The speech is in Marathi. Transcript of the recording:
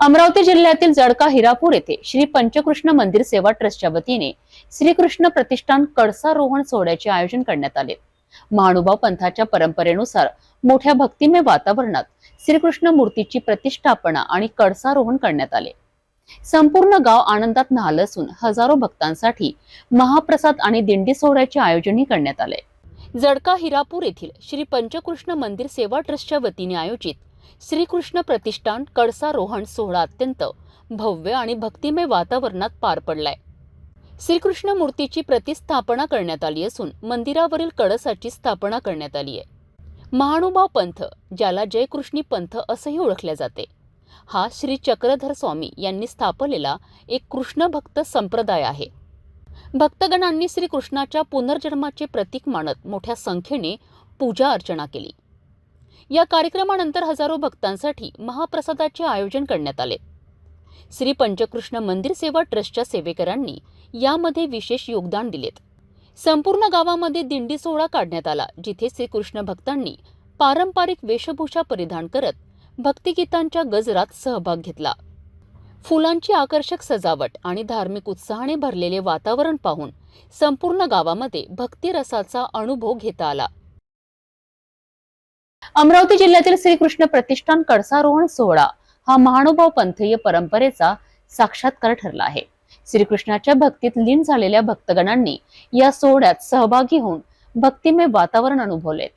अमरावती जिल्ह्यातील जडका हिरापूर येथे श्री पंचकृष्ण मंदिर सेवा ट्रस्टच्या वतीने श्रीकृष्ण प्रतिष्ठान कडसारोहण सोहळ्याचे आयोजन करण्यात आले. महानुभाव पंथाच्या परंपरेनुसार मोठ्या भक्तिमय वातावरणात श्रीकृष्ण मूर्तीची प्रतिष्ठापना आणि कडसारोहण करण्यात आले. संपूर्ण गाव आनंदात न्हाल असून हजारो भक्तांसाठी महाप्रसाद आणि दिंडी सोहळ्याचे आयोजनही करण्यात आले. जडका हिरापूर येथील श्री पंचकृष्ण मंदिर सेवा ट्रस्टच्या वतीने आयोजित श्रीकृष्ण प्रतिष्ठान कळसारोहण सोहळा अत्यंत भव्य आणि भक्तिमय वातावरणात पार पडलाय. श्रीकृष्ण मूर्तीची प्रतिस्थापना करण्यात आली असून मंदिरावरील कळसाची स्थापना करण्यात आली आहे. महानुभाव पंथ ज्याला जयकृष्णी पंथ असंही ओळखले जाते हा श्री चक्रधर स्वामी यांनी स्थापलेला एक कृष्णभक्त संप्रदाय आहे. भक्तगणांनी श्रीकृष्णाच्या पुनर्जन्माचे प्रतीक मानत मोठ्या संख्येने पूजा अर्चना केली. या कार्यक्रमानंतर हजारो भक्तांसाठी महाप्रसादाचे आयोजन करण्यात आले. श्री पंचकृष्ण मंदिर सेवा ट्रस्टच्या सेवेकरांनी यामध्ये विशेष योगदान दिलेत. संपूर्ण गावामध्ये दिंडी सोहळा काढण्यात आला जिथे श्रीकृष्ण भक्तांनी पारंपरिक वेशभूषा परिधान करत भक्तिगीतांच्या गजरात सहभाग घेतला. फुलांची आकर्षक सजावट आणि धार्मिक उत्साहाने भरलेले वातावरण पाहून संपूर्ण गावामध्ये भक्तिरसाचा अनुभव घेता आला. अमरावती जिल्ह्यातील श्रीकृष्ण प्रतिष्ठान कळसारोहण सोहळा हा महानुभाव पंथीय परंपरेचा साक्षात्कार ठरला आहे. श्रीकृष्णाच्या भक्तीत लीन झालेल्या भक्तगणांनी या सोहळ्यात सहभागी होऊन भक्तिमय वातावरण अनुभवलेत.